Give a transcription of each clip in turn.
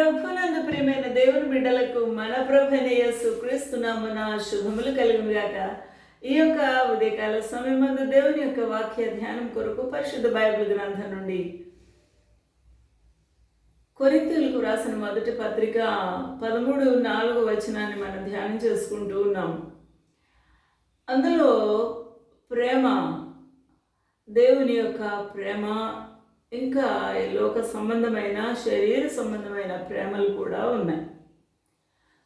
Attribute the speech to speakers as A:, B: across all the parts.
A: ప్రభునందు ప్రియమైన దేవుని బిడ్డలకు మన ప్రభుని యేసు శుభములు కలుగుగాక ఈ యొక్క ఉదయకాల సమయమందు దేవుని యొక్క వాక్య ధ్యానం కొరకు పరిశుద్ధ బైబిల్ గ్రంథం నుండి కొరింతలకు రాసిన మొదటి పత్రిక పదమూడు నాలుగు వచనాన్ని మనం ధ్యానం చేసుకుంటూ ఉన్నాం. అందులో ప్రేమ దేవుని యొక్క ప్రేమ ఇంకా లోక సంబంధమైన శరీర సంబంధమైన ప్రేమలు కూడా ఉన్నాయి.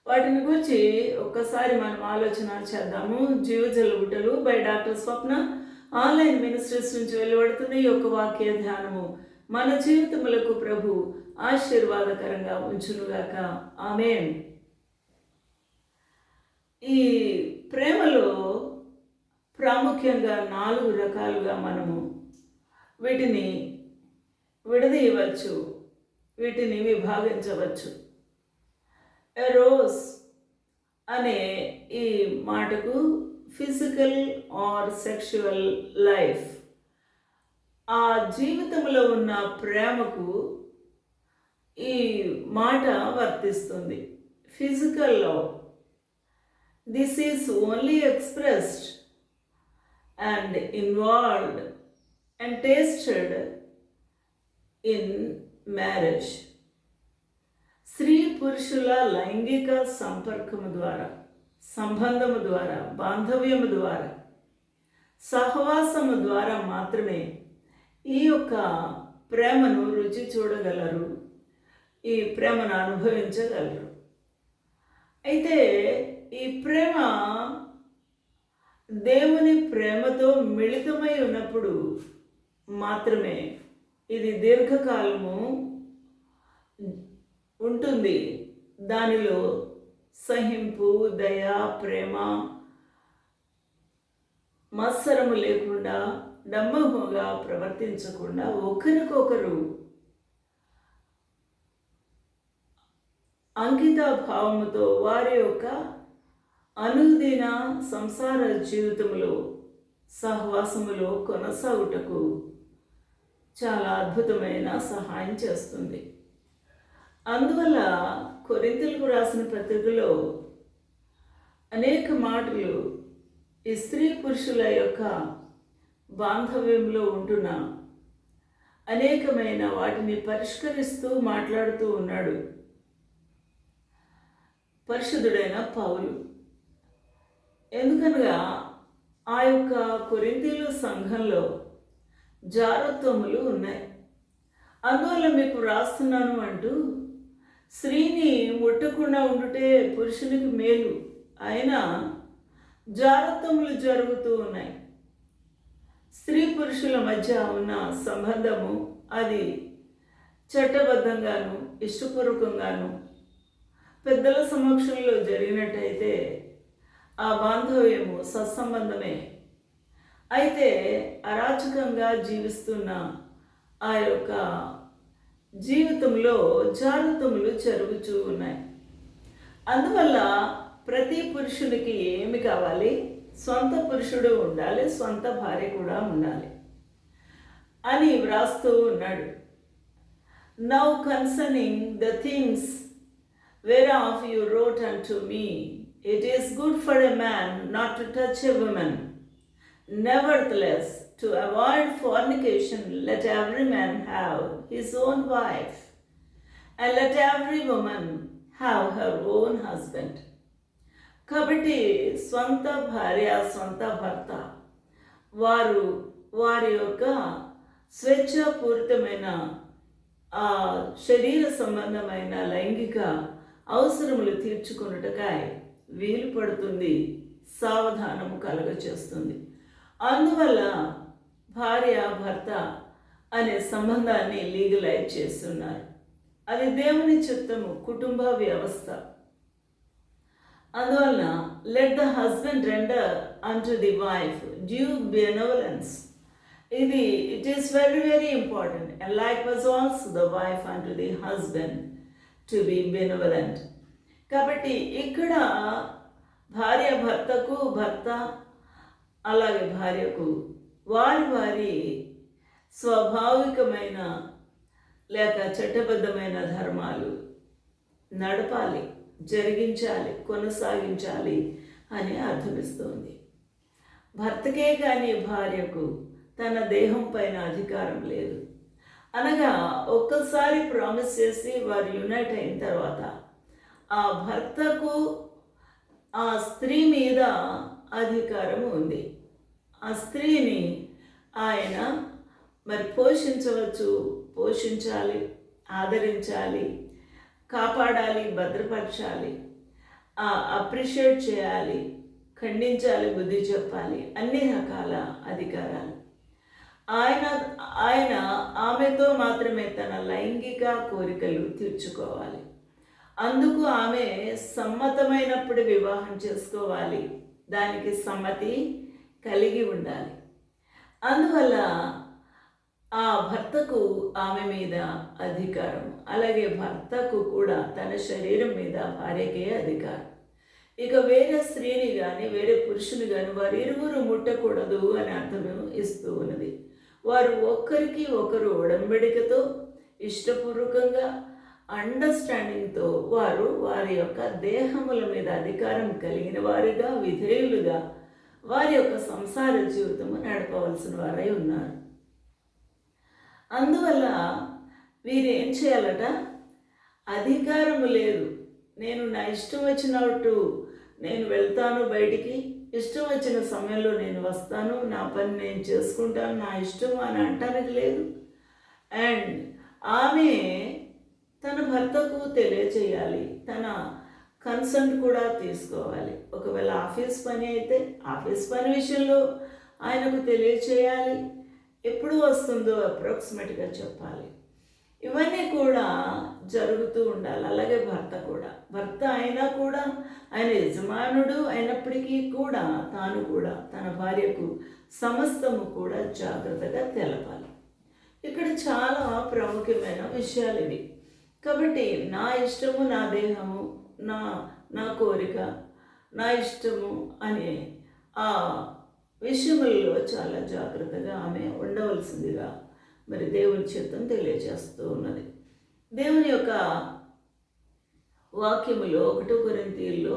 A: వాటిని గురించి ఒక్కసారి మనం ఆలోచన చేద్దాము. జీవజల బుట్టలు by doctor Swapna. Online ministries నుంచి వెలువడుతున్న ఈ యొక్క వాక్య ధ్యానము మన జీవితములకు ప్రభు ఆశీర్వాదకరంగా ఉంచునుగాక. ఆమె ఈ ప్రేమలో ప్రాముఖ్యంగా నాలుగు రకాలుగా మనము వీటిని విడదీయవచ్చు వీటిని విభాగించవచ్చు. ఎరోస్ అనే ఈ మాటకు ఫిజికల్ ఆర్ సెక్షువల్ లైఫ్. ఆ జీవితంలో ఉన్న ప్రేమకు ఈ మాట వర్తిస్తుంది. Physical love this is only expressed and involved and tasted in marriage స్త్రీ పురుషుల లైంగిక సంపర్కము ద్వారా సంబంధము ద్వారా బాంధవ్యము ద్వారా సహవాసము ద్వారా మాత్రమే ఈ యొక్క ప్రేమను రుచి చూడగలరు ఈ ప్రేమను అనుభవించగలరు అయితే ఈ ప్రేమ దేవుని ప్రేమతో మిళితమై ఉన్నప్పుడు మాత్రమే ఇది దీర్ఘకాలము ఉంటుంది. దానిలో సహింపు దయ ప్రేమ మత్సరము లేకుండా డమ్మముగా ప్రవర్తించకుండా ఒకరికొకరు అంకిత భావముతో వారి యొక్క అనుదిన సంసార జీవితంలో సహవాసములో కొనసాగుటకు చాలా అద్భుతమైన సహాయం చేస్తుంది. అందువల్ల కొరింతలకు రాసిన పత్రికలో అనేక మాటలు ఈ స్త్రీ పురుషుల యొక్క బాంధవ్యంలో ఉంటున్న అనేకమైన వాటిని పరిష్కరిస్తూ మాట్లాడుతూ ఉన్నాడు పరిశుద్ధుడైన పౌలు. ఎందుకనగా ఆ యొక్క కొరింతీలు సంఘంలో జారత్వములు ఉన్నాయి. అందువల్ల మీకు రాస్తున్నాను అంటూ స్త్రీని ముట్టకుండా ఉండుటే పురుషునికి మేలు. అయినా జారత్వములు జరుగుతూ ఉన్నాయి. స్త్రీ పురుషుల మధ్య ఉన్న సంబంధము అది చట్టబద్ధంగాను ఇష్టపూర్వకంగాను పెద్దల సమక్షంలో జరిగినట్టయితే ఆ బాంధవ్యము సత్సంబంధమే. అయితే అరాచకంగా జీవిస్తున్న ఆ యొక్క జీవితంలో జాగ్రత్తములు జరుగుతూ ఉన్నాయి. అందువల్ల ప్రతి పురుషునికి ఏమి కావాలి? సొంత పురుషుడు ఉండాలి సొంత భార్య కూడా ఉండాలి అని వ్రాస్తూ ఉన్నాడు. Now concerning the things whereof you wrote and to me it is good for a man not to touch a woman Nevertheless, to avoid fornication, let every man have his own wife, and let every woman have her own husband. కాబట్టి స్వంత భార్య స్వంత భర్త వారు వారి యొక్క స్వేచ్ఛాపూరితమైన శరీర సంబంధమైన లైంగిక అవసరములు తీర్చుకున్నటకాయ వీలు పడుతుంది సావధానము కలగచేస్తుంది అందువల్ల భార్య భర్త అనే సంబంధాన్ని లీగలైజ్ చేస్తున్నారు. అది దేవుని చిత్తము కుటుంబ వ్యవస్థ. అందువలన let the husband render unto the wife due benevolence ఇది it is very very important and likewise also the wife unto the husband to be benevolent కాబట్టి ఇక్కడ భార్య భర్తకు భర్త అలాగే భార్యకు వారి వారి స్వాభావికమైన లేక చట్టబద్ధమైన ధర్మాలు నడపాలి జరిగించాలి కొనసాగించాలి అని అర్థమిస్తుంది. భర్తకే కానీ భార్యకు తన దేహం పైన అధికారం లేదు. అనగా ఒక్కసారి ప్రామిస్ చేసి వారు యునైట్ అయిన తర్వాత ఆ భర్తకు ఆ స్త్రీ మీద అధికారం ఉంది. ఆ స్త్రీని ఆయన మరి పోషించవచ్చు పోషించాలి ఆదరించాలి కాపాడాలి భద్రపరచాలి అప్రిషియేట్ చేయాలి ఖండించాలి బుద్ధి చెప్పాలి అన్ని రకాల అధికారాలు. ఆయన ఆయన ఆమెతో మాత్రమే తన లైంగిక కోరికలు తీర్చుకోవాలి. అందుకు ఆమె సమ్మతమైనప్పుడు వివాహం చేసుకోవాలి. దానికి సమ్మతి కలిగి ఉండాలి. అందువల్ల ఆ భర్తకు ఆమె మీద అధికారం అలాగే భర్తకు కూడా తన శరీరం మీద భార్యకే అధికారం. ఇక వేరే స్త్రీని కానీ వేరే పురుషుని కానీ వారు ఇరువురు ముట్టకూడదు అని అర్థం ఇస్తూ ఉన్నది. వారు ఒక్కరికి ఒకరు ఒడంబడికతో ఇష్టపూర్వకంగా అండర్స్టాండింగ్తో వారు వారి యొక్క దేహముల మీద అధికారం కలిగిన వారిగా విధేయులుగా వారి యొక్క సంసార జీవితము నడపవలసిన వారై ఉన్నారు. అందువల్ల వీరు ఏం చేయాలట? అధికారము లేదు. నేను నా ఇష్టం వచ్చినట్టు నేను వెళ్తాను బయటికి. ఇష్టం వచ్చిన సమయంలో నేను వస్తాను. నా పని నేను చేసుకుంటాను. నా ఇష్టం అని అంటానికి లేదు. అండ్ ఆమె తన భర్తకు తెలియచేయాలి. తన కన్సర్న్ కూడా తీసుకోవాలి. ఒకవేళ ఆఫీస్ పని అయితే ఆఫీస్ పని విషయంలో ఆయనకు తెలియచేయాలి. ఎప్పుడు వస్తుందో అప్రాక్సిమేట్గా చెప్పాలి. ఇవన్నీ కూడా జరుగుతూ ఉండాలి. అలాగే భర్త కూడా. భర్త అయినా కూడా ఆయన యజమానుడు అయినప్పటికీ కూడా తాను కూడా తన భార్యకు సమస్తము కూడా జాగ్రత్తగా తెలపాలి. ఇక్కడ చాలా ప్రాముఖ్యమైన విషయాలు ఇవి. కాబట్టి నా ఇష్టము నా దేహము నా నా కోరిక నా ఇష్టము అనే ఆ విషయములలో చాలా జాగ్రత్తగా ఆమె ఉండవలసిందిగా మరి దేవుని చిత్తం తెలియజేస్తూ ఉన్నది. దేవుని యొక్క వాక్యములో ఒకటో కొరింతీల్లో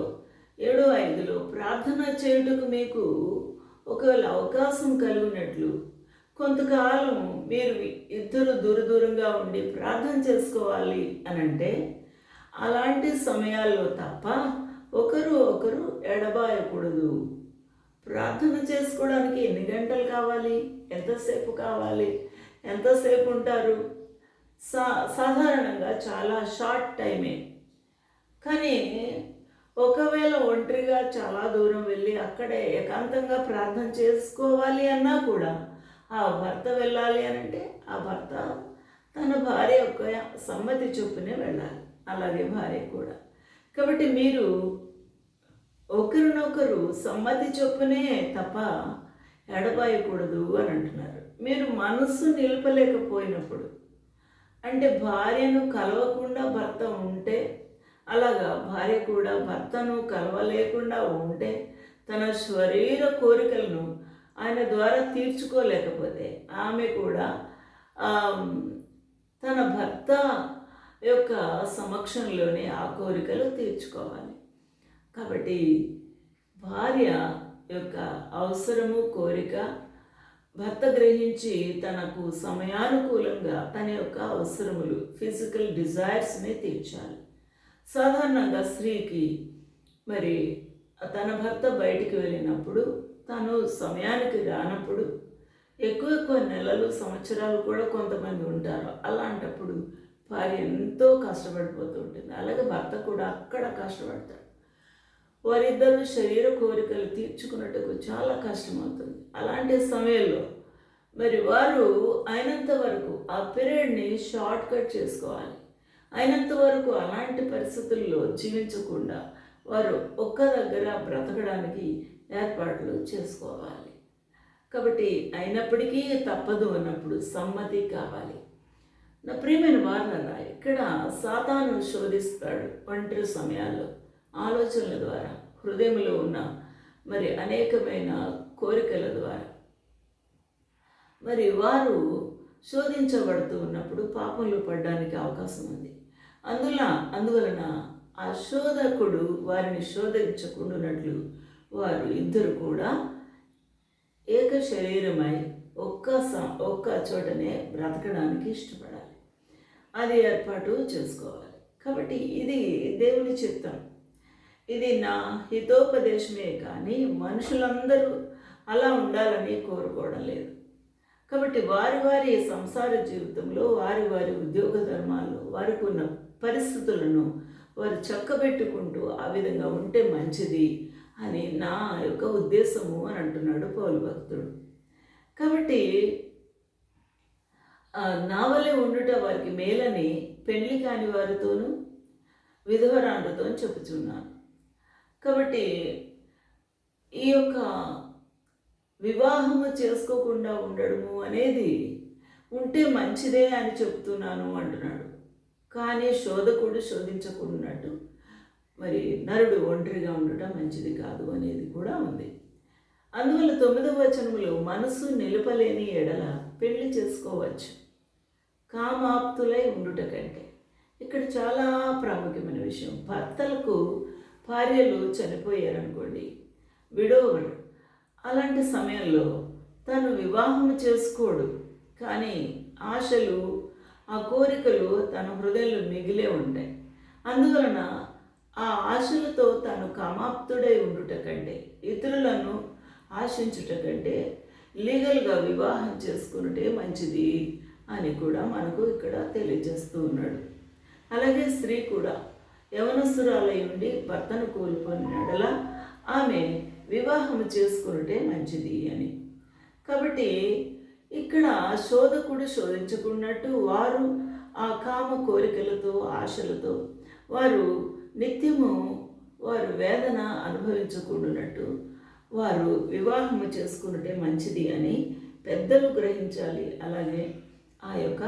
A: ఏడో ఐదులో ప్రార్థన చేయుటకు మీకు ఒకవేళ అవకాశం కలిగినట్లు కొంతకాలం మీరు ఇద్దరు దూర దూరంగా ఉండి ప్రార్థన చేసుకోవాలి అని అంటే అలాంటి సమయాల్లో తప్ప ఒకరు ఒకరు ఎడబాయకూడదు. ప్రార్థన చేసుకోవడానికి ఎన్ని గంటలు కావాలి? ఎంతసేపు కావాలి? ఎంతసేపు ఉంటారు? సా సాధారణంగా చాలా షార్ట్ టైమే. కానీ ఒకవేళ ఒంటరిగా చాలా దూరం వెళ్ళి అక్కడే ఏకాంతంగా ప్రార్థన చేసుకోవాలి అన్నా కూడా ఆ భర్త వెళ్ళాలి అని అంటే ఆ భర్త తన భార్య యొక్క సమ్మతి చొప్పునే వెళ్ళాలి. అలాగే భార్య కూడా. కాబట్టి మీరు ఒకరినొకరు సమ్మతి చొప్పునే తప్ప ఎడబాయకూడదు అని అంటున్నారు. మీరు మనస్సు నిలపలేకపోయినప్పుడు అంటే భార్యను కలవకుండా భర్త ఉంటే అలాగా భార్య కూడా భర్తను కలవలేకుండా ఉంటే తన శరీర కోరికలను ఆయన ద్వారా తీర్చుకోలేకపోతే ఆమె కూడా తన భర్త యొక్క సమక్షంలోనే ఆ కోరికలు తీర్చుకోవాలి. కాబట్టి భార్య యొక్క అవసరము కోరిక భర్త గ్రహించి తనకు సమయానుకూలంగా తన యొక్క అవసరములు ఫిజికల్ డిజైర్స్ని తీర్చాలి. సాధారణంగా స్త్రీకి మరి తన భర్త బయటికి వెళ్ళినప్పుడు తను సమయానికి రానప్పుడు ఎక్కువ ఎక్కువ నెలలు సంవత్సరాలు కూడా కొంతమంది ఉంటారు. అలాంటప్పుడు భార్య ఎంతో కష్టపడిపోతూ ఉంటుంది. అలాగే భర్త కూడా అక్కడ కష్టపడతాడు. వారిద్దరూ శరీర కోరికలు తీర్చుకున్నట్టుకు చాలా కష్టమవుతుంది. అలాంటి సమయంలో మరి వారు అయినంత వరకు ఆ పీరియడ్ని షార్ట్ కట్ చేసుకోవాలి. అయినంత వరకు అలాంటి పరిస్థితుల్లో జీవించకుండా వారు ఒక్క దగ్గర బ్రతకడానికి ఏర్పాట్లు చేసుకోవాలి. కాబట్టి అయినప్పటికీ తప్పదు అన్నప్పుడు సమ్మతి కావాలి. నా ప్రియమైన వారులరా ఇక్కడ సాతాను శోధిస్తాడు ఒంటరి సమయాల్లో ఆలోచనల ద్వారా హృదయంలో ఉన్న మరి అనేకమైన కోరికల ద్వారా. మరి వారు శోధించబడుతూ ఉన్నప్పుడు పాపంలో పడడానికి అవకాశం ఉంది. అందులో అందువలన ఆ శోధకుడు వారిని శోధించకుండానట్లు వారు ఇద్దరు కూడా ఏక శరీరమై ఒక్క ఒక్క చోటనే బ్రతకడానికి ఇష్టపడాలి. అది ఏర్పాటు చేసుకోవాలి. కాబట్టి ఇది దేవుని చిత్తం. ఇది నా హితోపదేశమే కానీ మనుషులందరూ అలా ఉండాలని కోరుకోవడం లేదు. కాబట్టి వారి వారి సంసార జీవితంలో వారి వారి ఉద్యోగ ధర్మాల్లో వారికి ఉన్న పరిస్థితులను వారు చక్కబెట్టుకుంటూ ఆ విధంగా ఉంటే మంచిది. అని నా యొక్క ఉద్దేశము అని అంటున్నాడు పౌలు భక్తుడు. కాబట్టి నా వలె ఉండుట వారికి మేలని పెళ్ళి కాని వారితోనూ విధవరాండ్రతో చెప్పుచున్నాను. కాబట్టి ఈ యొక్క వివాహము చేసుకోకుండా ఉండడము అనేది ఉంటే మంచిదే అని చెప్తున్నాను అంటున్నాడు. కానీ శోధకుడు శోధించకున్నట్టు మరి నరుడు ఒంటరిగా ఉండటం మంచిది కాదు అనేది కూడా ఉంది. అందువల్ల తొమ్మిదవ వచనంలో మనసు నిలపలేని ఎడల పెళ్ళి చేసుకోవచ్చు. కామాప్తులై ఉండుట కంటే. ఇక్కడ చాలా ప్రాముఖ్యమైన విషయం. భర్తలకు భార్యలు చనిపోయారనుకోండి విడోవడు అలాంటి సమయంలో తను వివాహం చేసుకోడు కానీ ఆశలు ఆ కోరికలు తన హృదయంలో మిగిలే ఉంటాయి. అందువలన ఆ ఆశలతో తాను కమాప్తుడై ఉండుట కంటే ఇతరులను ఆశించుట కంటే లీగల్గా వివాహం చేసుకున్నటే మంచిది అని కూడా మనకు ఇక్కడ తెలియజేస్తూ ఉన్నాడు. అలాగే స్త్రీ కూడా యవనసురాలై ఉండి భర్తను కోల్పోయినడల ఆమె వివాహం చేసుకున్నటే మంచిది అని. కాబట్టి ఇక్కడ శోధకుడు శోధించుకున్నట్టు వారు ఆ కామ కోరికలతో ఆశలతో వారు నిత్యము వారు వేదన అనుభవించకూడనట్టు వారు వివాహము చేసుకున్నటే మంచిది అని పెద్దలు గ్రహించాలి. అలాగే ఆ యొక్క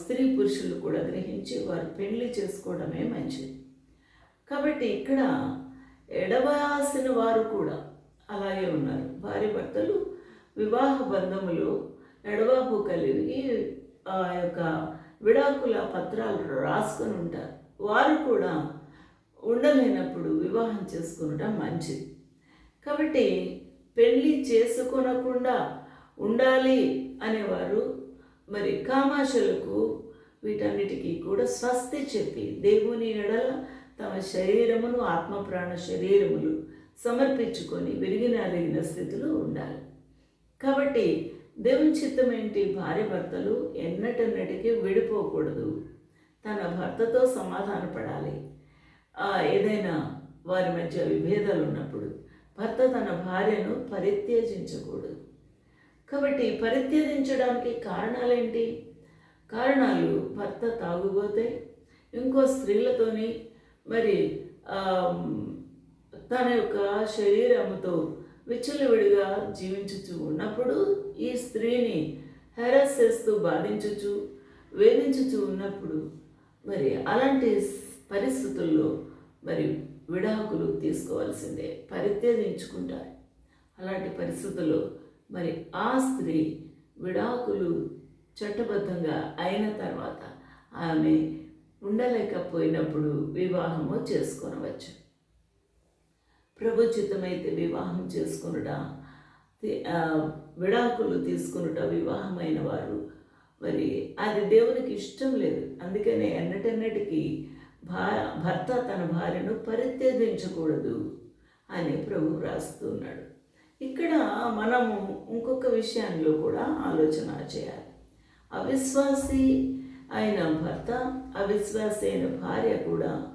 A: స్త్రీ పురుషులు కూడా గ్రహించి వారు పెళ్ళి చేసుకోవడమే మంచిది. కాబట్టి ఇక్కడ ఎడవాల్సిన వారు కూడా అలాగే ఉన్నారు. భార్య భర్తలు వివాహ బంధములు ఎడవాపు కలిగి ఆ యొక్క విడాకుల పత్రాలు రాసుకొని ఉంటారు. వారు కూడా ఉండలేనప్పుడు వివాహం చేసుకునటం మంచిది. కాబట్టి పెళ్ళి చేసుకొనకుండా ఉండాలి అనేవారు మరి కామాశలకు వీటన్నిటికీ కూడా స్వస్తి చెప్పి దేవుని ఎడల తమ శరీరమును ఆత్మ ప్రాణ శరీరములు సమర్పించుకొని విరిగినలిగిన స్థితిలో ఉండాలి. కాబట్టి దేవుని చిత్తం ఏంటి భార్య భర్తలు ఎన్నటన్నటికీ విడిపోకూడదు. తన భర్తతో సమాధానపడాలి. ఆ, ఏదైనా వారి మధ్య విభేదాలు ఉన్నప్పుడు భర్త తన భార్యను పరిత్యజించకూడదు. కాబట్టి పరిత్యజించడానికి కారణాలేంటి? కారణాలు భర్త తాగుబోతే ఇంకో స్త్రీలతోని మరి తన యొక్క శరీరంతో విచ్చలవిడిగా జీవించుచు ఉన్నప్పుడు ఈ స్త్రీని హెరాస్ చేస్తూ బాధించుచు వేధించుచు ఉన్నప్పుడు మరి అలాంటి పరిస్థితుల్లో మరి విడాకులు తీసుకోవాల్సిందే పరిత్యజించుకుంటారు. అలాంటి పరిస్థితుల్లో మరి ఆ స్త్రీ విడాకులు చట్టబద్ధంగా అయిన తర్వాత ఆమె ఉండలేకపోయినప్పుడు వివాహము చేసుకొనవచ్చు. ప్రభుచితమైతే వివాహం చేసుకొనుట విడాకులు తీసుకొనుట వివాహమైన వారు మరి అది దేవునికి ఇష్టం లేదు. అందుకనే ఎన్నటెన్నటికి భా భర్త తన భార్యను పరిత్యజించకూడదు అని ప్రభు రాస్తున్నాడు ఇక్కడ మనము ఇంకొక విషయంలో కూడా ఆలోచన చేయాలి. అవిశ్వాసి అయిన భర్త అవిశ్వాసి అయిన భార్య కూడా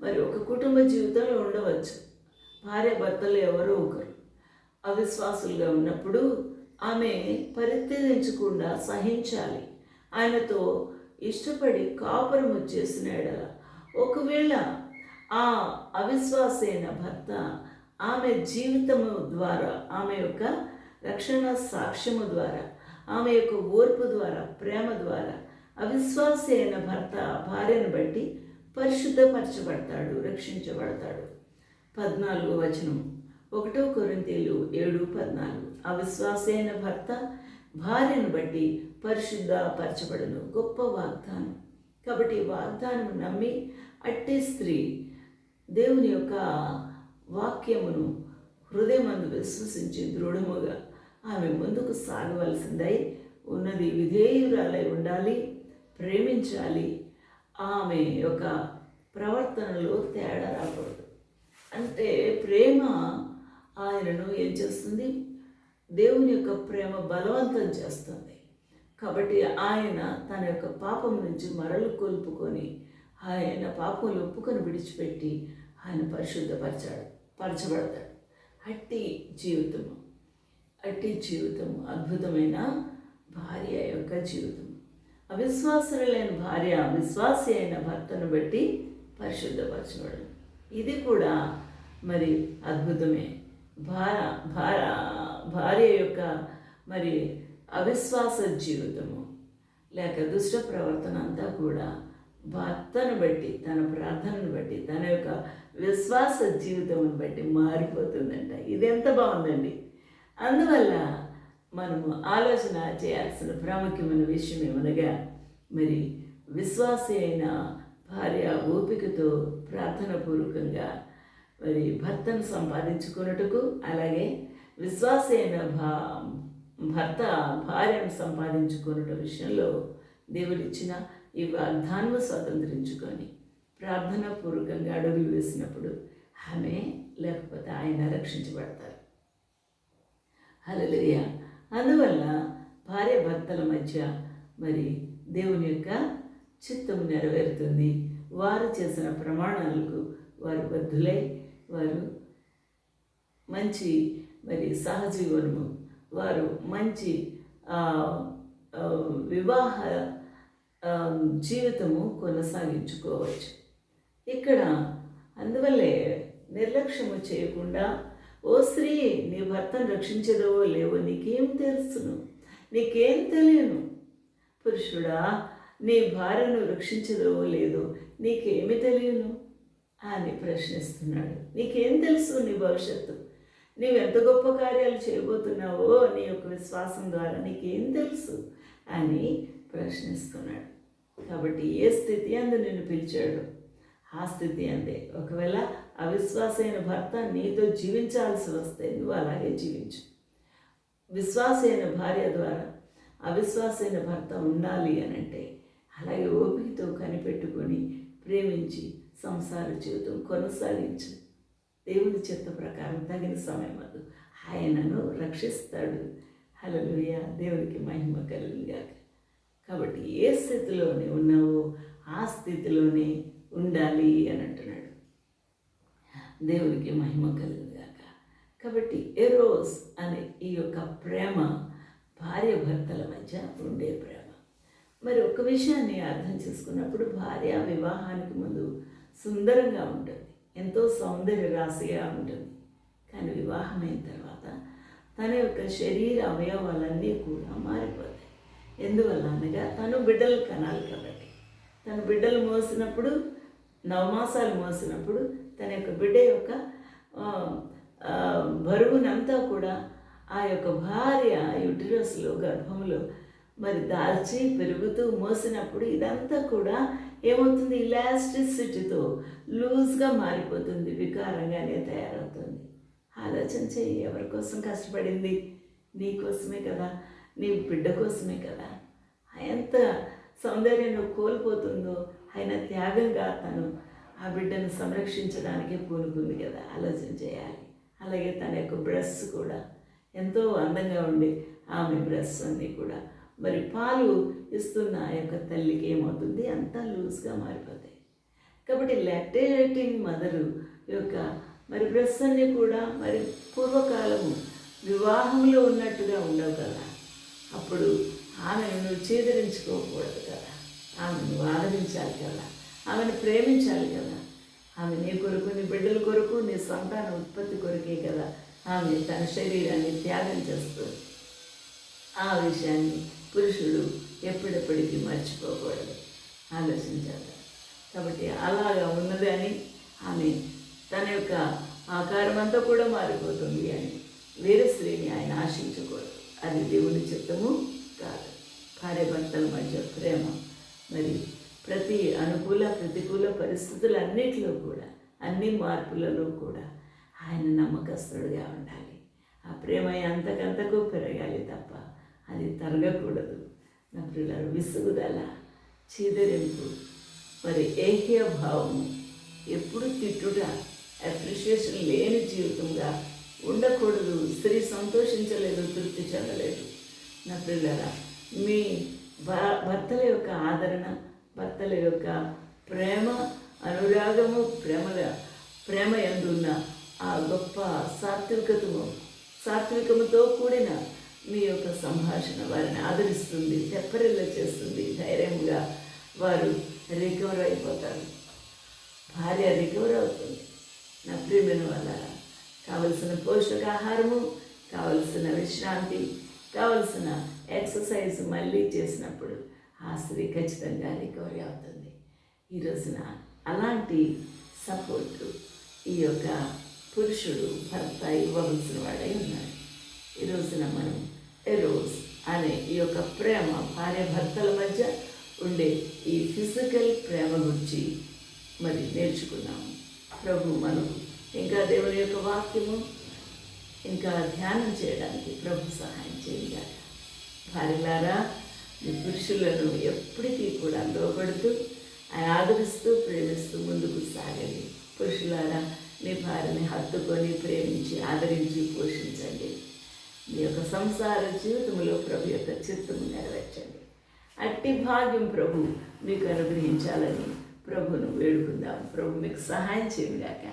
A: మరి ఒక కుటుంబ జీవితంలో ఉండవచ్చు. భార్య భర్తలు ఎవరో ఒకరు. అవిశ్వాసులుగా ఉన్నప్పుడు ఆమె పరిత్యజించకుండా సహించాలి. ఆయనతో ఇష్టపడి కాపురం వచ్చేసిన ఒకవేళ ఆ అవిశ్వాసైన భర్త ఆమె జీవితము ద్వారా ఆమె యొక్క రక్షణ సాక్ష్యము ద్వారా ఆమె యొక్క ఓర్పు ద్వారా ప్రేమ ద్వారా అవిశ్వాసి అయిన భర్త భార్యను బట్టి పరిశుద్ధపరచబడతాడు రక్షించబడతాడు. పద్నాలుగో వచనం. ఒకటో కొరింతీలు ఏడు పద్నాలుగు. అవిశ్వాసైన భర్త భార్యను బట్టి పరిశుద్ధపరచబడను. గొప్ప వాగ్దానం. కాబట్టి వాగ్దానం నమ్మి అట్టే స్త్రీ దేవుని యొక్క వాక్యమును హృదయమందు విశ్వసించి దృఢముగా ఆమె ముందుకు సాగవలసిందై ఉన్నది విధేయురాలై ఉండాలి ప్రేమించాలి. ఆమె యొక్క ప్రవర్తనలో తేడా రాకూడదు. అంటే ప్రేమ ఆయనను ఏం చేస్తుంది? దేవుని యొక్క ప్రేమ బలవంతం చేస్తుంది. కాబట్టి ఆయన తన యొక్క పాపం నుంచి మరలు కోల్పుకొని ఆయన పాపములు ఒప్పుకొని విడిచిపెట్టి ఆయన పరిశుద్ధపరచాడు పరచబడతాడు. అట్టి జీవితము అట్టి జీవితం అద్భుతమైన భార్య యొక్క జీవితం. అవిశ్వాసులైన భార్య విశ్వాసి అయిన భర్తను బట్టి పరిశుద్ధపరచబడదు ఇది కూడా మరి అద్భుతమే. భార భార భార్య యొక్క మరి అవిశ్వాస జీవితము లేక దుష్ట ప్రవర్తన అంతా కూడా భర్తను బట్టి తన ప్రార్థనను బట్టి తన యొక్క విశ్వాస జీవితం బట్టి మారిపోతుందంట. ఇది ఎంత బాగుందండి. అందువల్ల మనము ఆలోచన చేయాల్సిన ప్రాముఖ్యమైన విషయం ఏమనగా మరి విశ్వాసి అయిన భార్య ఓపికతో ప్రార్థన పూర్వకంగా మరి భర్తను సంపాదించుకున్నట్టుకు అలాగే విశ్వాసైన భా భర్త భార్యను సంపాదించుకున్న విషయంలో దేవుడిచ్చిన ఈ వాగ్దానం స్వతంత్రించుకొని ప్రార్థన పూర్వకంగా అడుగులు వేసినప్పుడు ఆమె లేకపోతే ఆయన రక్షించబడతారు. హలలియ అందువల్ల భార్య భర్తల మధ్య మరి దేవుని యొక్క చిత్తం నెరవేరుతుంది. వారు చేసిన ప్రమాణాలకు వారు బద్దులై వారు మంచి మరి సహజీవనము. వారు మంచి వివాహ జీవితము కొనసాగించుకోవచ్చు. ఇక్కడ అందువల్లే నిర్లక్ష్యము చేయకుండా ఓ స్త్రీ నీ భర్తను రక్షించదవో లేవో నీకేం తెలుసును? నీకేం తెలియను? పురుషుడా నీ భార్యను రక్షించదవో లేదో నీకేమి తెలియను? అని ప్రశ్నిస్తున్నాడు. నీకేం తెలుసు నీ భవిష్యత్తు? నీవెంత గొప్ప కార్యాలు చేయబోతున్నావో నీ యొక్క విశ్వాసం ద్వారా నీకేం తెలుసు? అని ప్రశ్నిస్తున్నాడు. కాబట్టి ఏ స్థితి అందు నిన్ను పిలిచాడు? ఆ స్థితి అందే. ఒకవేళ అవిశ్వాసైన భర్త నీతో జీవించాల్సి వస్తే నువ్వు అలాగే జీవించు. విశ్వాసైన భార్య ద్వారా అవిశ్వాసైన భర్త ఉండాలి అని అంటే అలాగే ఓపికతో కనిపెట్టుకొని ప్రేమించి సంసార జీవితం కొనసాగించు. దేవుని చిత్త ప్రకారం తగిన సమయం అది. ఆయనను రక్షిస్తాడు. హలలుయ దేవునికి మహిమ కలుగుగాక కాబట్టి ఏ స్థితిలోనే ఉన్నావో ఆ స్థితిలోనే ఉండాలి అని అంటున్నాడు. దేవునికి మహిమ కలుగుగాక కాబట్టి ఎరోస్ అనే ఈ యొక్క ప్రేమ భార్య భర్తల మధ్య ఉండే ప్రేమ. మరి ఒక విషయాన్ని అర్థం చేసుకున్నప్పుడు భార్య వివాహానికి ముందు సుందరంగా ఉంటుంది. ఎంతో సౌందర్య రాశిగా ఉంటుంది. కానీ వివాహమైన తర్వాత తన యొక్క శరీర అవయవాలన్నీ కూడా మారిపోతాయి. ఎందువల్ల అనగా తను బిడ్డలు కనాలి కాబట్టి. తను బిడ్డలు మోసినప్పుడు నవమాసాలు మోసినప్పుడు తన యొక్క బిడ్డ యొక్క బరువునంతా కూడా ఆ యొక్క భార్య యుటిరస్లో గర్భంలో మరి దాల్చి పెరుగుతూ మోసినప్పుడు ఇదంతా కూడా ఏమవుతుంది? ఇలాస్టిసిటీతో లూజ్గా మారిపోతుంది వికారంగానే తయారవుతుంది. ఆలోచన చెయ్యి ఎవరి కోసం కష్టపడింది? నీ కోసమే కదా నీ బిడ్డ కోసమే కదా. ఎంత సౌందర్యం కోల్పోతుందో ఆయన త్యాగంగా తను ఆ బిడ్డను సంరక్షించడానికే పూనుకుంది కదా ఆలోచన చేయాలి. అలాగే తన యొక్క బ్రష్ కూడా. ఎంతో అందంగా ఉండి ఆమె బ్రష్ అన్నీ కూడా. మరి పాలు ఇస్తున్న ఆ యొక్క తల్లికి ఏమవుతుంది? అంతా లూజ్గా మారిపోతాయి. కాబట్టి లాక్టేటింగ్ మదరు యొక్క మరి అన్నీ కూడా మరి పూర్వకాలము వివాహంలో ఉన్నట్టుగా ఉండవు కదా. అప్పుడు ఆమెను నువ్వు చేదరించుకోకూడదు కదా. ఆమెను ఆదరించాలి కదా. ఆమెను ప్రేమించాలి కదా. ఆమె నీ కొరకు నీ బిడ్డల కొరకు నీ సంతాన ఉత్పత్తి కొరకే కదా ఆమె తన శరీరాన్ని త్యాగం చేస్తుంది. ఆ విషయాన్ని పురుషుడు ఎప్పుడెప్పటికీ మర్చిపోకూడదు. ఆలోచించాలి. కాబట్టి అలాగా ఉన్నది అని ఆమె తన యొక్క ఆకారమంతా కూడా మారిపోతుంది అని వేరే స్త్రీని ఆయన ఆశించకూడదు. అది దేవుని చిత్తము కాదు. భార్యభర్తల మధ్య ప్రేమ మరి ప్రతి అనుకూల ప్రతికూల పరిస్థితులన్నిటిలో కూడా అన్ని మార్పులలో కూడా ఆయన నమ్మకస్తుడుగా ఉండాలి. ఆ ప్రేమ అంతకంతకు పెరగాలి తప్ప అది తరగకూడదు. నా పిల్లలు విసుగుదల చీదరింపు మరి ఏహ్య భావము. ఎప్పుడు తిట్టుట అప్రిషియేషన్ లేని జీవితంగా ఉండకూడదు. స్త్రీ సంతోషించలేదు తృప్తి చెందలేదు. నా పిల్లల మీ భర్తల యొక్క ఆదరణ భర్తల యొక్క ప్రేమ అనురాగము ప్రేమల ప్రేమ ఎందున్న ఆ గొప్ప సాత్వికతము సాత్వికముతో కూడిన మీ యొక్క సంభాషణ వారిని ఆదరిస్తుంది తెప్పరిల్ల చేస్తుంది. ధైర్యంగా వారు రికవర్ అయిపోతారు భార్య రికవర్ అవుతుంది నా ప్రియమైన వల్ల కావలసిన పోషకాహారము కావలసిన విశ్రాంతి కావలసిన ఎక్సర్సైజ్ మళ్ళీ చేసినప్పుడు ఆ స్త్రీ ఖచ్చితంగా రికవరీ అవుతుంది. ఈ రోజున అలాంటి సపోర్టు ఈ యొక్క పురుషుడు భర్త ఇవ్వవలసిన వాడై ఉన్నాడు. ఈ రోజున మనం ఎరోస్ అనే ఈ యొక్క ప్రేమ భార్య భర్తల మధ్య ఉండే ఈ ఫిజికల్ ప్రేమ గురించి మరి నేర్చుకున్నాము. ప్రభు మనం ఇంకా దేవుని యొక్క వాక్యము ఇంకా ధ్యానం చేయడానికి ప్రభు సహాయం చేయాలి భార్యలారా మీ పురుషులను ఎప్పటికీ కూడా లోబడుతూ ఆయన ఆదరిస్తూ ప్రేమిస్తూ ముందుకు సాగండి. పురుషులారా మీ భార్యని హత్తుకొని ప్రేమించి ఆదరించి పోషించండి. మీ యొక్క సంసార జీవితంలో ప్రభు యొక్క చిత్తము నెరవేర్చండి. అట్టి భాగ్యం ప్రభు మీకు అనుగ్రహించాలని ప్రభును వేడుకుందాం. ప్రభు మీకు సహాయం చేయగాక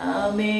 A: ఆమె